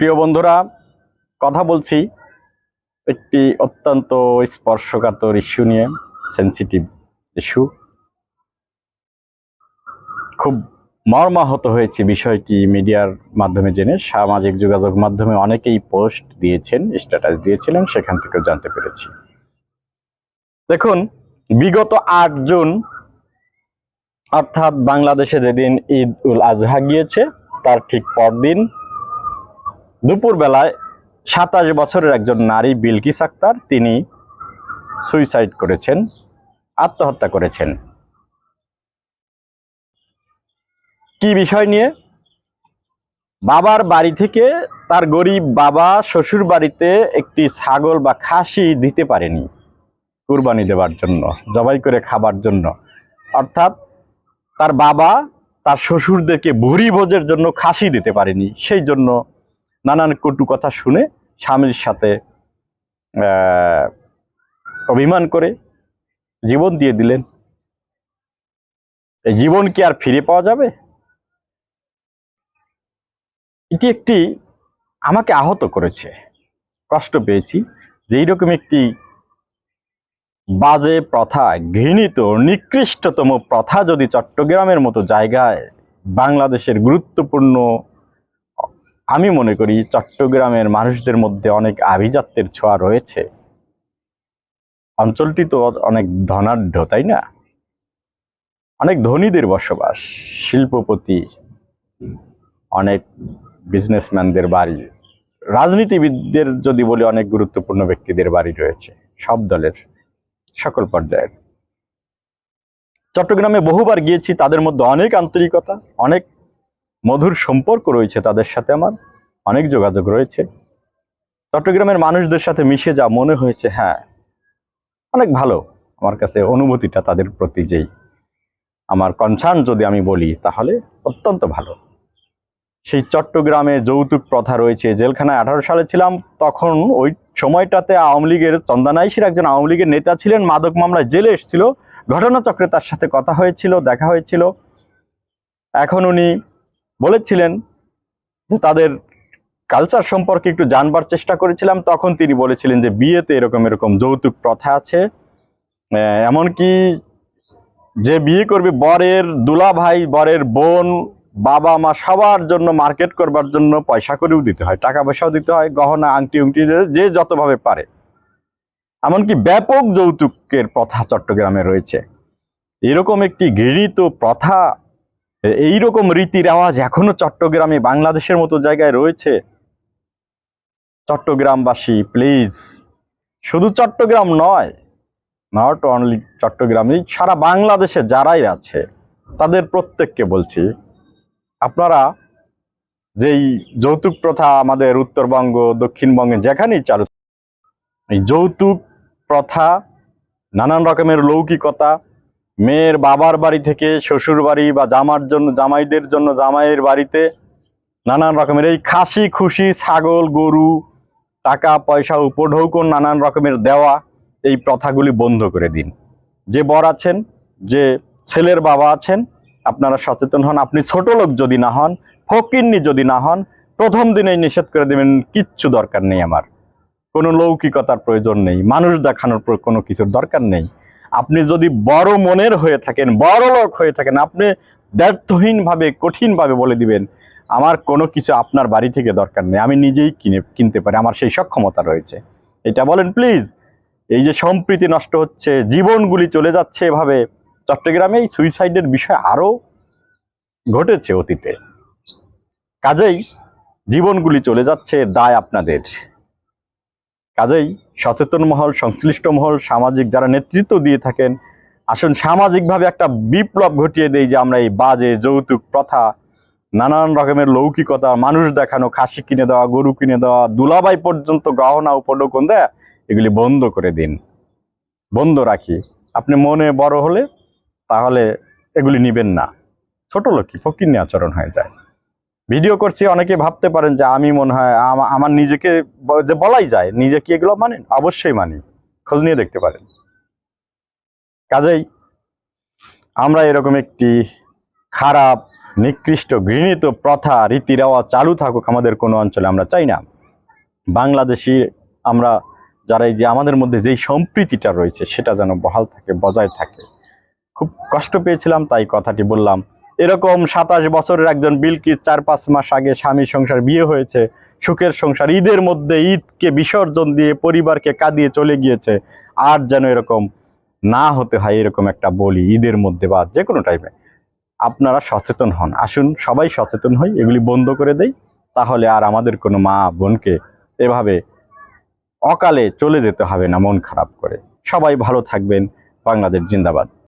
প্রিয় বন্ধুরা, কথা বলছি একটি অত্যন্ত স্পর্শকাতর ইস্যু নিয়ে সেন্সিটিভ ইস্যু খুব মর্মাহত হয়েছে বিষয়টি মিডিয়ার মাধ্যমে জেনে। সামাজিক যোগাযোগ মাধ্যমে অনেকেই পোস্ট দিয়েছেন স্ট্যাটাস দিয়েছিলেন, সেখান থেকেও জানতে পেরেছি। দেখুন, বিগত আট জুন, অর্থাৎ বাংলাদেশে যেদিন ঈদ উল আজহা গিয়েছে, তার ঠিক পরদিন দুপুর বেলায় সাতাশ বছরের একজন নারী বিলকিস আক্তার, তিনি সুইসাইড করেছেন, আত্মহত্যা করেছেন। কি বিষয় নিয়ে? বাবার বাড়ি থেকে তার গরিব বাবা শ্বশুর বাড়িতে একটি ছাগল বা খাসি দিতে পারেনি কুরবানি দেওয়ার জন্য, জবাই করে খাবার জন্য। অর্থাৎ তার বাবা তার শ্বশুরদেরকে ভুরি ভোজের জন্য খাসি দিতে পারেনি, সেই জন্য নানান কটু কথা শুনে স্বামীর সাথে অভিমান করে জীবন দিয়ে দিলেন। এই জীবন কি আর ফিরে পাওয়া যাবে? এটি একটি আমাকে আহত করেছে। কষ্ট পেয়েছি। যে এইরকম একটি বাজে প্রথা, ঘৃণিত, নিকৃষ্টতম প্রথা যদি চট্টগ্রামের মতো জায়গায় বাংলাদেশের গুরুত্বপূর্ণ আমি মনে করি চট্টগ্রামের মানুষদের মধ্যে অনেক আভিজাত্যের ছোঁয়া রয়েছে। অঞ্চলটি তো অনেক ধনাঢ্য, তাই না? অনেক ধনীদের বসবাস, শিল্পপতি, অনেক বিজনেসম্যানদের বাড়ি। রাজনীতিবিদদের যদি বলি, অনেক গুরুত্বপূর্ণ ব্যক্তিদের বাড়ি রয়েছে, সব দলের, সকল পর্যায়ের। চট্টগ্রামে বহুবার গিয়েছি, তাদের মধ্যে অনেক আন্তরিকতা, অনেক মধুর সম্পর্ক রয়েছে তাদের সাথে আমার। অনেক যোগাযোগ রয়েছে। চট্টগ্রামের মানুষদের সাথে মিশে যা মনে হয়েছে হ্যাঁ অনেক ভালো। আমার কাছে অনুভূতিটা তাদের প্রতি যেই। আমার কনসার্ন যদি আমি বলি, তাহলে অত্যন্ত ভালো। সেই চট্টগ্রামে যৌতুক প্রথা রয়েছে, জেলখানায় আঠারো সালে ছিলাম, তখন ওই সময়টাতে আওয়ামী লীগের চন্দনাইশির একজন আওয়ামী লীগের নেতা ছিলেন, মাদক মামলায় জেলে এসেছিল। ঘটনাচক্রে তার সাথে কথা হয়েছিল, দেখা হয়েছিল। এখন উনি বলেছিলেন যে তাদের কালচার সম্পর্কে একটু জানবার চেষ্টা করেছিলাম, তখন তিনি বলেছিলেন যে বিয়েতে এরকম এরকম যৌতুক প্রথা আছে। এমনকি যে বিয়ে করবে বরের দুলা ভাই বরের বোন, বাবা মা সবার জন্য মার্কেট করবার জন্য পয়সা করেও দিতে হয়, টাকা পয়সাও দিতে হয়, গহনা, আংটি, উংটি যে যতভাবে পারে। এমনকি ব্যাপক যৌতুকের প্রথা চট্টগ্রামে রয়েছে। এরকম একটি ঘৃণিত প্রথা এইরকম রীতি রেওয়াজ এখনও চট্টগ্রামে বাংলাদেশের মতো জায়গায় রয়েছে? চট্টগ্রামবাসী প্লিজ শুধু চট্টগ্রাম নয় নট অনলি চট্টগ্রামে সারা বাংলাদেশে যারাই আছে, তাদের প্রত্যেককে বলছি, আপনারা যেই যৌতুক প্রথা আমাদের উত্তরবঙ্গ, দক্ষিণবঙ্গে যেখানেই চালু, এই যৌতুক প্রথা নানান রকমের লৌকিকতা মেয়ের বাবার বাড়ি থেকে শ্বশুর বাড়ি বা জামার জন্য, জামাইদের জন্য, জামাইয়ের বাড়িতে নানান রকমের এই খাসি, খুশি, ছাগল, গরু, টাকা, পয়সা উপঢৌকন নানান রকমের দেওয়া এই প্রথাগুলি বন্ধ করে দিন। যে বর আছেন, যে ছেলের বাবা আছেন, আপনারা সচেতন হন। আপনি ছোট লোক যদি না হন, ফকিন্নি যদি না হন, প্রথম দিনেই নিষেধ করে দেবেন, কিচ্ছু দরকার নেই আমার। কোনো লৌকিকতার প্রয়োজন নেই, মানুষ দেখানোর কোনো কিছুর দরকার নেই। আপনি যদি বড় মনের হয়ে থাকেন, বড় লোক হয়ে থাকেন, আপনি দ্ব্যর্থহীনভাবে, কঠিনভাবে বলে দিবেন, আমার কোনো কিছু আপনার বাড়ি থেকে দরকার নেই, আমি নিজেই কিনে, কিনতে পারি, আমার সেই সক্ষমতা রয়েছে। এটা বলেন, প্লিজ, এই যে সম্প্রীতি নষ্ট হচ্ছে, জীবনগুলি চলে যাচ্ছে এভাবে, চট্টগ্রামে এই সুইসাইডের বিষয় আরও ঘটেছে অতীতে। কাজেই জীবনগুলি চলে যাচ্ছে দায় আপনাদের। কাজেই সচেতন মহল, সংশ্লিষ্ট মহল, সামাজিক যারা নেতৃত্ব দিয়ে থাকেন, আসুন সামাজিকভাবে একটা বিপ্লব ঘটিয়ে দেই যে আমরা এই বাজে, যৌতুক, প্রথা, নানান রকমের লৌকিকতা, মানুষ দেখানো, খাসি কিনে দেওয়া, গরু কিনে দেওয়া দুলাবাই পর্যন্ত গহনা, উপঢৌকন দেয়, এগুলি বন্ধ করে দিন। বন্ধ রাখি। আপনি মনে বড় হলে তাহলে এগুলি নিবেন না। ছোট লোকই ফকিন্নি আচরণ হয়ে যায়। ভিডিও করছি, অনেকে ভাবতে পারেন যে আমি মনে হয় আমা- আমার নিজেকে যে বলাই যায়, নিজে কি এগুলো মানেন? অবশ্যই মানি, খোঁজ নিয়ে দেখতে পারেন। কাজেই আমরা এরকম একটি খারাপ, নিকৃষ্ট, ঘৃণিত প্রথা, রীতি, রেওয়াজ চালু থাকুক আমাদের কোনো অঞ্চলে আমরা চাই না। বাংলাদেশি আমরা যারা যে আমাদের মধ্যে যেই সম্প্রীতিটা রয়েছে, সেটা যেন বহাল থাকে, বজায় থাকে। খুব কষ্ট পেয়েছিলাম, তাই কথাটি বললাম। এরকম সাতাশ বছরের একজন বিলকিস চার পাঁচ মাস আগে স্বামী সংসার বিয়ে হয়েছে, সুখের সংসার, ঈদের মধ্যে ঈদকে বিসর্জন দিয়ে পরিবারকে কাঁদিয়ে চলে গিয়েছে, আর যেন এরকম না হতে হয় এরকম একটা বলি ঈদের মধ্যে বা যে কোনো টাইমে আপনারা সচেতন হন, আসুন, সবাই সচেতন হই, এগুলি বন্ধ করে দেই, তাহলে আর আমাদের কোনো মা বোনকে এভাবে অকালে চলে যেতে হবে না, মন খারাপ করে। সবাই ভালো থাকবেন, বাংলাদেশ জিন্দাবাদ।